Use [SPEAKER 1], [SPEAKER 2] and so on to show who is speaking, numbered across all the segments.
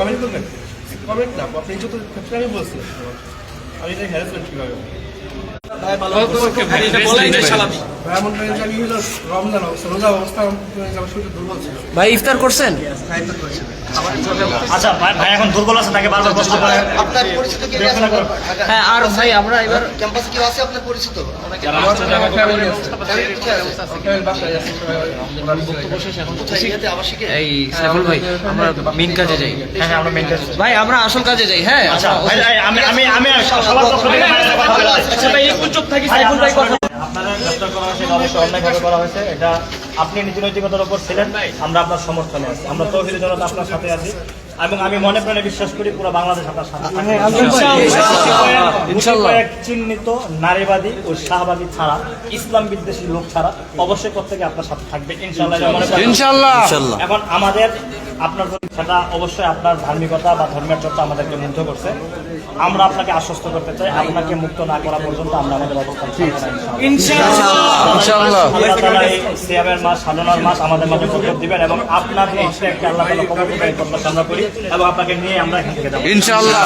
[SPEAKER 1] Comment করবেন? Comment না আপনি যত ক্ষেত্রে আমি বলছি আমি এটা হ্যারাসমেন্ট কীভাবে ভাই
[SPEAKER 2] ইফতার করছেন?
[SPEAKER 3] আচ্ছা ভাই ভাই এখন দুর্বল আছে তাকে বারবার কষ্ট করে।
[SPEAKER 4] আপনার পরিচিত কে আছে?
[SPEAKER 2] হ্যাঁ আর ভাই আমরা এবার
[SPEAKER 4] ক্যাম্পাসে কেউ আছে আপনার পরিচিত?
[SPEAKER 2] এই সাইফুল ভাই আমরা মেইন কাজে যাই।
[SPEAKER 3] হ্যাঁ আমরা মেনটেন
[SPEAKER 2] ভাই আমরা আসল কাজে যাই হ্যাঁ।
[SPEAKER 3] আচ্ছা ভাই, আমি আমি আমি সবার পক্ষ থেকে ভাইয়ের সাথে কথা বলব।
[SPEAKER 2] ভাই একটু চুপ থাকি সাইফুল ভাই কথা
[SPEAKER 3] আপনারা গ্রেফতার করা হয়েছে এটা অবশ্যই অন্যায়ভাবে করা হয়েছে এটা আপনি নীতি নৈতিকতার উপর ছিলেন আমরা আপনার সমর্থনে আছি আমরা তহবিল জনতা আপনার সাথে আছি এবং আমি মনে প্রাণে বিশ্বাস করি পুরো বাংলাদেশ আপনার সাথে চিহ্নিত নারীবাদী ও শাহবাদী ছাড়া ইসলাম বিদ্বেষী লোক ছাড়া অবশ্যই প্রত্যেকে আপনার সাথে থাকবে ইনশাল্লাহ। এখন আমাদের আপনার সেটা অবশ্যই আপনার ধার্মিকতা বা ধর্মের চর্চা আমাদেরকে মুগ্ধ করছে। আমরা আপনাকে আশ্বস্ত করতে চাই আপনাকে মুক্ত না করা পর্যন্ত আমরা আমাদের অবস্থান সিয়ামের মাস সাধনার মাস আমাদের মাঝে বরকত দিবেন এবং আপনার এই আল্লাহ আমরা করি। এবং আপনাকে নিয়ে আমরা এখান থেকে যাব।
[SPEAKER 2] ইনশাআল্লাহ।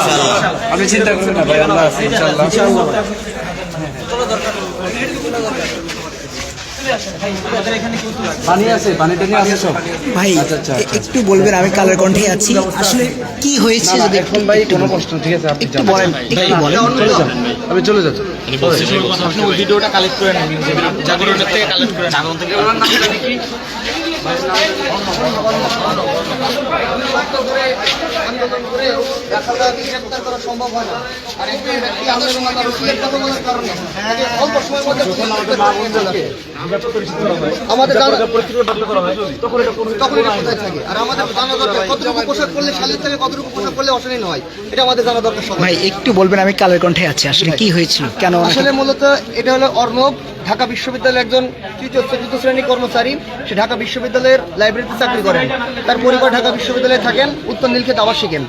[SPEAKER 2] আপনি চিন্তা করবেন না ভাই আল্লাহ আছে ইনশাআল্লাহ। পানি আছে পানি টানি আছে সব।
[SPEAKER 5] ভাই
[SPEAKER 2] আচ্ছা, আচ্ছা,
[SPEAKER 5] এ- একটু বলবেন আমি কালের কণ্ঠে আছি। আসলে কি হয়েছে যদি
[SPEAKER 2] এখন ভাই কোনো কষ্ট ঠিক আছে আপনি চলে যান আমি চলে যাচ্ছি
[SPEAKER 4] আন্দোলন করে রাখালদাকে গ্রেপ্তার করা সম্ভব হয় না আর একজন ব্যক্তি আন্দোলন কথা কারণে অল্প সময়ের মধ্যে পুলিশ গ্রেপ্তার করে নিয়ে চলে আসে। আমাদের জানা তখন এটা কোথায় থাকে? আর আমাদের জানা দরকার কতটুকু পোশাক করলে শালীর থেকে কতটুকু পোশাক করলে অশালীন হয়? এটা আমাদের জানা দরকার সবাই
[SPEAKER 5] একটু বলবেন আমি কালের কণ্ঠে আছি। আসলে কি হয়েছিল? কেন
[SPEAKER 4] আসলে মূলত এটা হলো অর্ণব ঢাকা বিশ্ববিদ্যালয়ের একজন তৃতীয় চতুর্থ শ্রেণির কর্মচারী, সে ঢাকা বিশ্ববিদ্যালয়ের লাইব্রেরিতে চাকরি করেন। তার পরিবার ঢাকা বিশ্ববিদ্যালয়ে থাকেন, উত্তর নীলক্ষেত আবার শিখেন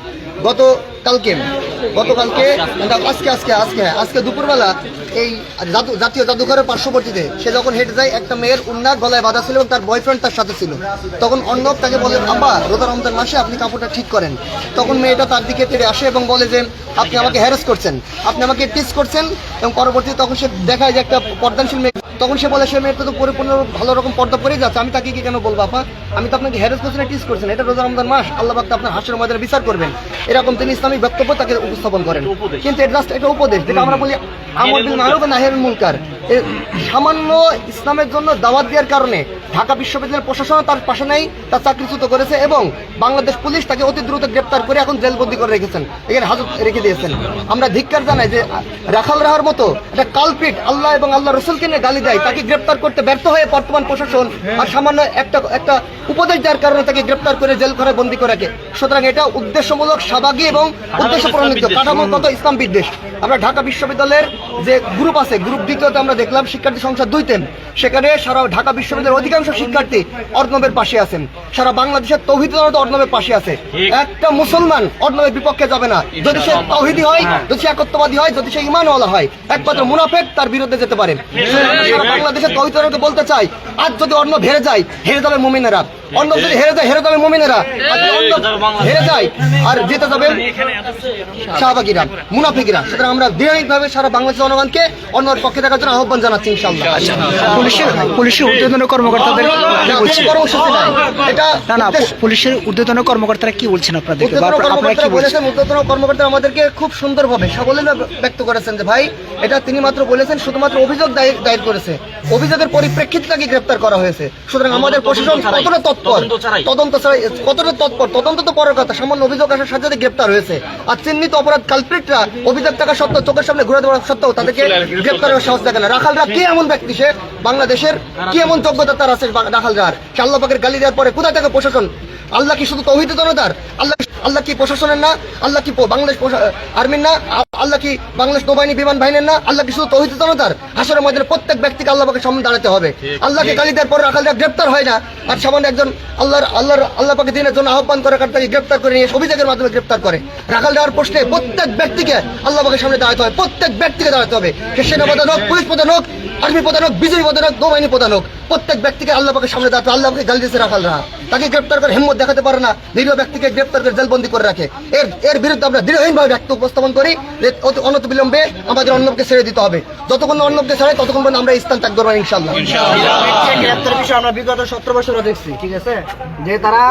[SPEAKER 4] গত কালকে গতকালকে আজকে আজকে আজকে হ্যাঁ, আজকে দুপুরবেলা এই জাতীয় জাদুঘরের পার্শ্ববর্তীতে সে যখন হেঁটে যায় একটা মেয়ের উন্নাক গলায় বাঁধা ছিল এবং তার বয়ফ্রেন্ড তার সাথে ছিল। তখন অর্ণব তাকে বলে আব্বা রোজা রমজান মাসে আপনি কাপড়টা ঠিক করেন। তখন মেয়েটা তার দিকে তেড়ে আসে এবং বলে যে আপনি আমাকে হ্যারাস করছেন। আপনি আমাকে টিস করছেন। এবং পরবর্তীতে তখন সে দেখায় যে একটা পর্দানশীল মেয়ে তখন সে বলে সে মেয়েটা তো পরিপূর্ণ ভালো রকম পর্দা পরে যাচ্ছে। আমি তাকে কি কেন বলব আপা? আমি তো আপনাকে হ্যারেস করছি না টিস করছেন এটা রোজা রমজান মাস। আল্লাহ বাক্তা আপনার হাসের ময়দানে বিচার করবেন। এরকম তিনি ইসলামিক বক্তব্য তাকে উপস্থাপন করেন। কিন্তু এটা জাস্ট একটা উপদেশ। যেটা আমরা বলি আমর বিল মারুফ নাহের এ সামান্য ইসলামের জন্য দাওয়াত দেওয়ার কারণে ঢাকা বিশ্ববিদ্যালয়ের প্রশাসন তার পাশে নেই, তার চাকরিচ্যুত করেছে এবং বাংলাদেশ পুলিশ তাকে অতি দ্রুত গ্রেপ্তার করে এখন জেলবন্দি করে রেখেছেন। এখানে হাজত রেখে দিয়েছেন। আমরা ধিক্কার জানাই যে, রাখাল রাহার মতো একটা কালপিট আল্লাহ এবং আল্লাহ রসুলকে নিয়ে গালি দেয়, তাকে গ্রেপ্তার করতে ব্যর্থ হয়ে বর্তমান প্রশাসন আর সামান্য একটা একটা উপদেশ দেওয়ার কারণে তাকে গ্রেপ্তার করে জেল ঘরে বন্দি করে রাখে। সুতরাং এটা উদ্দেশ্যমূলক সাবাগী এবং উদ্দেশ্য প্রণীত কাঠামোগত ইসলাম বিদ্বেষ। আমরা ঢাকা বিশ্ববিদ্যালয়ের যে গ্রুপ আছে গ্রুপ দ্বিতীয়তে আমরা দেখলাম শিক্ষার্থী সংখ্যা দুইতেন সেখানে সারা ঢাকা বিশ্ববিদ্যালয়ের অধিকাংশ শিক্ষার্থী অর্ণবের পাশে আছেন। সারা বাংলাদেশের তৌহিদ অর্ণবের পাশে আছে। একটা মুসলমান অর্ণবের বিপক্ষে যাবে না। যদি সে তৌহিদি হয়, যদি সে একত্ববাদী হয়, যদি সে ইমানওয়ালা হয়, একমাত্র মুনাফেক তার বিরুদ্ধে যেতে পারে। বাংলাদেশের তৌহিদ বলতে চাই, আজ যদি অর্ণব হেরে যায়, হেরে যাবে মুমিনেরা। অর্ণব যদি হেরে যায় হেরে যাবে মুমিনেরা। হেরে যায় আর জিতে যাবেন শাহবাগীরা মুনাফিকরা। সুতরাং আমরা দৃঢ়ভাবে সারা বাংলাদেশ জনগণকে অন্যর পক্ষে থাকার জন্য আহ্বান জানাচ্ছি ইনশাল্লাহ
[SPEAKER 5] পুলিশের পুলিশের ঊর্ধ্বতন কর্মকর্তাদের
[SPEAKER 4] না, কর্মসূচি নাই। এটা
[SPEAKER 5] না না পুলিশের ঊর্ধ্বতন কর্মকর্তারা কি বলছেন
[SPEAKER 4] আমাদেরকে খুব সুন্দরভাবে সাবলীল ব্যক্ত করেছেন যে ভাই এটা তিনি মাত্র বলেছেন শুধুমাত্র অভিযোগ দায়ের দায়ের করেছে। অভিযোগের পরিপ্রেক্ষিতে তাকে গ্রেপ্তার করা হয়েছে। সুতরাং আমাদের প্রশাসন কতটা তৎপর তদন্ত ছাড়াই। কতটা তৎপর? তদন্ত তো পরের কথা। সামান্য অভিযোগ আসার সাথে সাথে গ্রেপ্তার হয়েছে। আর চিহ্নিত অপরাধ কালপ্রিটরা অভিযোগ থাকা সত্ত্বেও চোখের সামনে ঘুরে দেওয়া সত্ত্বেও তাদেরকে গ্রেপ্তার হওয়ার সাহস দেখে না। রাখালরা কে এমন ব্যক্তি সে? বাংলাদেশের কি এমন যোগ্যতা তার আছে রাখালরা সে আল্লাহ পাকের গালি দেওয়ার পরে কোথায় থাকে প্রশাসন? আল্লাহ কি শুধু তৌহিদ জনতার? আল্লাহ আল্লাহ কি প্রশাসনের না? আল্লাহ কি বাংলাদেশ আর্মির না? আল্লাহ কি বাংলাদেশ নৌবাহিনী বিমান বাহিনীর না? আল্লাহ কি শুধু তৌহিদ জনতার? হাসরের ময়দানে প্রত্যেক ব্যক্তিকে আল্লাহকে সামনে দাঁড়াতে হবে। আল্লাহকে গালি দেওয়ার পর রাখালরা গ্রেপ্তার হয় না। আর সামান্য একজন আল্লাহর আল্লাহর আল্লাহ পাকে দিনের জন্য আহ্বান করে কার তাকে গ্রেপ্তার করে নিয়ে অভিযোগের মাধ্যমে গ্রেপ্তার করে। রাখাল দেওয়ার প্রশ্নে প্রত্যেক ব্যক্তিকে আল্লাহ পাকের সামনে দাঁড়াতে হবে। প্রত্যেক ব্যক্তিকে দাঁড়াতে হবে। সে সেনা প্রধান হোক পুলিশ প্রধান হোক আর্মি প্রধান হোক বিজেপি প্রধান হোক নৌবাহিনী প্রধান হোক প্রত্যেক ব্যক্তিকে আল্লাহ পাকের সামনে দাঁড়াতে হবে। আল্লাহ পাকে গালি দিয়েছে রাখালরা। তাকে গ্রেপ্তার করে হিম্মত দেখাতে পারে না নিরীহ ব্যক্তিকে গ্রেপ্তার করে জেল বন্দী করে রাখে। এর এর বিরুদ্ধে আমরা দৃঢ়হীনভাবে ব্যক্ত উপস্থাপন করি যে অতি অনত বিলম্বে আমাদের অর্ণবকে ছেড়ে দিতে হবে। যতক্ষণ না অর্ণবকে ছাড়ে ততক্ষণ পর্যন্ত আমরা স্থান ত্যাগ করব ইনশাল্লাহ
[SPEAKER 6] গ্রেপ্তারের বিষয়ে আমরা বিগত সতেরো বছরও দেখছি ঠিক আছে? যে তারা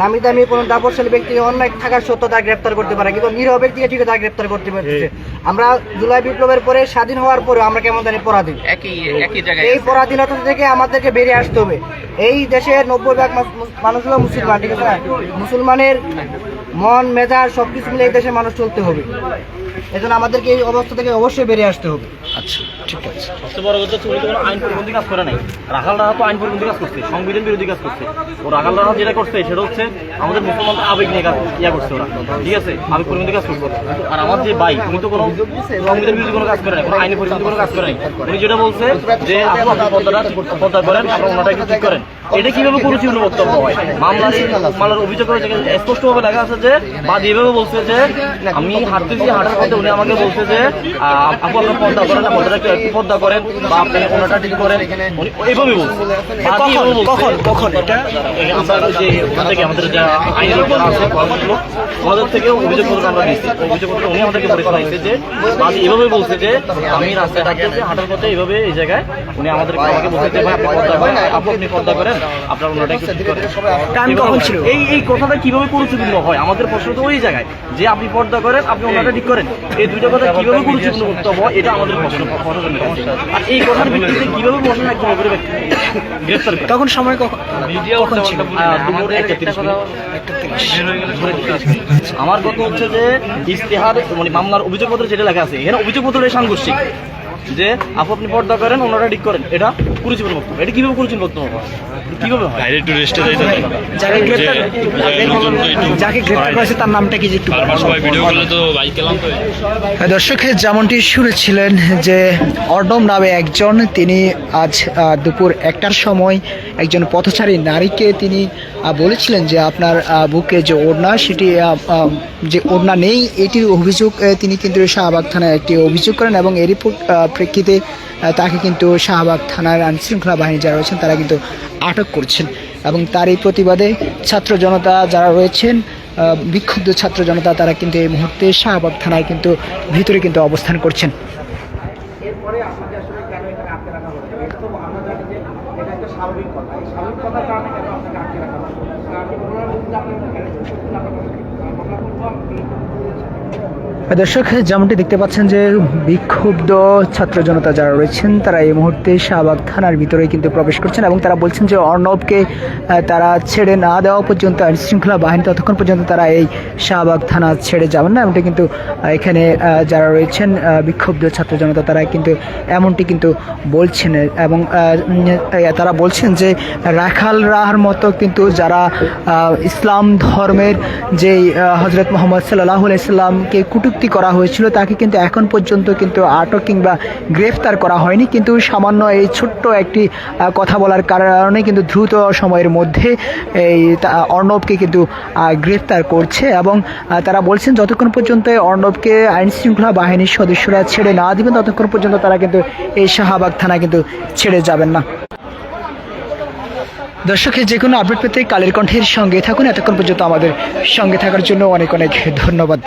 [SPEAKER 6] নামি দামি কোনো দাপরশালী ব্যক্তি অন্যায় থাকার সত্ত্বেও তারা গ্রেপ্তার করতে পারে কিন্তু নিরহ ব্যক্তিকে ঠিক তারা গ্রেপ্তার করতে পারছে আমরা জুলাই বিপ্লবের পরে স্বাধীন হওয়ার পরে আমরা কেমন জানি পরাধীন। এই পরাধীনতা থেকে আমাদেরকে বেরিয়ে আসতে হবে। এই দেশের নব্বই ভাগ মানুষগুলো মানুষ হলো মুসলমান ঠিক আছে মুসলমানের মন মেজাজ সবকিছু মিলে এই দেশের মানুষ চলতে হবে। এজন্য আমাদেরকে এই অবস্থা থেকে অবশ্যই বেরিয়ে আসতে হবে।
[SPEAKER 7] সবচেয়ে বড় কথা হচ্ছে উনি তো আইন পরিপন্থী কাজ করে নাই। রাখাল রাহা তো আইন পরিপন্থী কাজ করছে সংবিধান বিরোধী কাজ করছে। ও রাখাল রাহা যেটা করছে সেটা হচ্ছে আমাদের মুসলমান আবেগ নিয়ে কাজ ইয়া করছে ওরা। ঠিক আছে আবেগ পরিপন্থী কাজ করছে। আর আমার যে ভাই উনি তো কোনো সংবিধান বিরোধী কোনো কাজ করে নাই কোনো আইনি পরিপন্থী কোনো কাজ করে নাই। উনি যেটা বলছে যে আপনি আপনার পদ্মাটা পদ্মা করেন আপনার ওনাটা একটু ঠিক করেন। এটা কীভাবে কুরুচিপূর্ণ বক্তব্য? হয় মামলার মামলার অভিযোগ করেছে স্পষ্টভাবে লেখা আছে যে বাদী এভাবে বলছে যে আমি হাঁটতেছি হাঁটার পথে উনি আমাকে বলছে যে আপু আপনার পর্দা করেন না পর্দাটা একটু পর্দা করেন বা আপনি ওনাটা ঠিক করেন। এইভাবে বলছে।
[SPEAKER 5] কখন? কখন? এটা?
[SPEAKER 7] আমরা যে ওখান থেকে আমাদের যা আইনের যারা আছে কর্মগুলো ওনাদের থেকে অভিযোগপত্র আমরা দিচ্ছি। অভিযোগপত্র উনি আমাদেরকে পরীক্ষা হয়েছে যে বাদী এভাবে বলছে যে আমি রাস্তায় হাঁটতেছি হাঁটার পথে এইভাবে এই জায়গায় উনি আমাদেরকে আমাকে বলছে যে ভাই আপনি পর্দা করেন আপু আপনি পর্দা করেন আপনার ওনাটা একটু ঠিক করেন।
[SPEAKER 5] টাইম কখন ছিল?
[SPEAKER 7] এই এই কথাটা কীভাবে গুরুত্বপূর্ণ হয়? আমাদের প্রশ্ন তো ওই জায়গায় যে আপনি পর্দা করেন আপনি ওনাটা ঠিক করেন। এই দুটো কথা কীভাবে গুরুত্বপূর্ণ বক্তব্য এটা আমাদের প্রশ্ন। প্রশাসনের কাছে। আর এই কথার ভিত্তিতে কীভাবে গ্রেফতার করে।
[SPEAKER 5] তখন সময় কখন কখন ছিল?
[SPEAKER 7] দুপুরে একটা তিরিশ আমার কথা হচ্ছে যে ইস্তেহার মানে মামলার অভিযোগপত্র যেটা লেখা আছে এখানে অভিযোগপত্র সাংঘর্ষিক। যে আপু আপনি পর্দা করেন ওনারা ঠিক করেন। এটা কুরুচিপূর্ণ বক্তব্য। এটা কীভাবে কুরুচিপূর্ণ বক্তব্য হয় কীভাবে হয়?
[SPEAKER 8] একটু রেস্টে যাইতে হবে
[SPEAKER 5] যাকে করেছে তার নামটা কি যে একটু
[SPEAKER 8] বারবার সবাই ভিডিও করলে তো বাইক গেলাম তো
[SPEAKER 5] দর্শক যেমনটি শুনেছিলেন যে অর্ণব নামে একজন তিনি আজ দুপুর একটার সময় একজন পথচারী নারীকে তিনি বলেছিলেন যে আপনার বুকে যে ওড়না সেটি যে ওড়না নেই এটির অভিযোগ তিনি কিন্তু শাহবাগ থানায় একটি অভিযোগ করেন এবং এরই প্রেক্ষিতে তাকে কিন্তু শাহবাগ থানার আইনশৃঙ্খলা বাহিনী যারা রয়েছেন তারা কিন্তু আটক করছেন এবং তার এই প্রতিবাদে ছাত্র জনতা যারা রয়েছেন বিক্ষুব্ধ ছাত্র জনতা তারা কিন্তু এই মুহূর্তে শাহবাগ থানায় কিন্তু ভিতরে কিন্তু অবস্থান করছেন
[SPEAKER 7] কারণে
[SPEAKER 5] দর্শক, যেমনটি দেখতে পাচ্ছেন যে বিক্ষুব্ধ ছাত্র জনতা যারা রয়েছেন, তারা এই মুহূর্তে শাহবাগ থানার ভিতরে কিন্তু প্রবেশ করছেন এবং তারা বলছেন যে অর্ণবকে তারা ছেড়ে না দেওয়া পর্যন্ত আইন শৃঙ্খলা বাহিনী ততক্ষণ পর্যন্ত তারা এই শাহবাগ থানা ছেড়ে যাবেন না। এমনটি কিন্তু এখানে যারা রয়েছেন বিক্ষুব্ধ ছাত্র জনতা, তারা কিন্তু এমনটি কিন্তু বলছেন এবং তারা বলছেন যে রাখাল রাহার মতো কিন্তু যারা ইসলাম ধর্মের যে হজরত মোহাম্মদ সাল্লাহ ইসলামকে কুটুক্তি করা হয়েছিল, তাকে কিন্তু এখন পর্যন্ত কিন্তু আটক কিংবা গ্রেফতার করা হয়নি। কিন্তু সামান্য এই ছোট্ট একটি কথা বলার কারণে কিন্তু দ্রুত সময়ের মধ্যে এই অর্ণবকে কিন্তু গ্রেফতার করছে এবং তারা বলছেন, যতক্ষণ পর্যন্ত অর্ণবকে আইন শৃঙ্খলা বাহিনীর সদস্যরা ছেড়ে না দিবেন, ততক্ষণ পর্যন্ত তারা কিন্তু এই শাহবাগ থানা কিন্তু ছেড়ে যাবেন না। দর্শকের যে কোনো আপডেট পেতে কালের কণ্ঠের সঙ্গে থাকুন। এতক্ষণ পর্যন্ত আমাদের সঙ্গে থাকার জন্য অনেক অনেক ধন্যবাদ।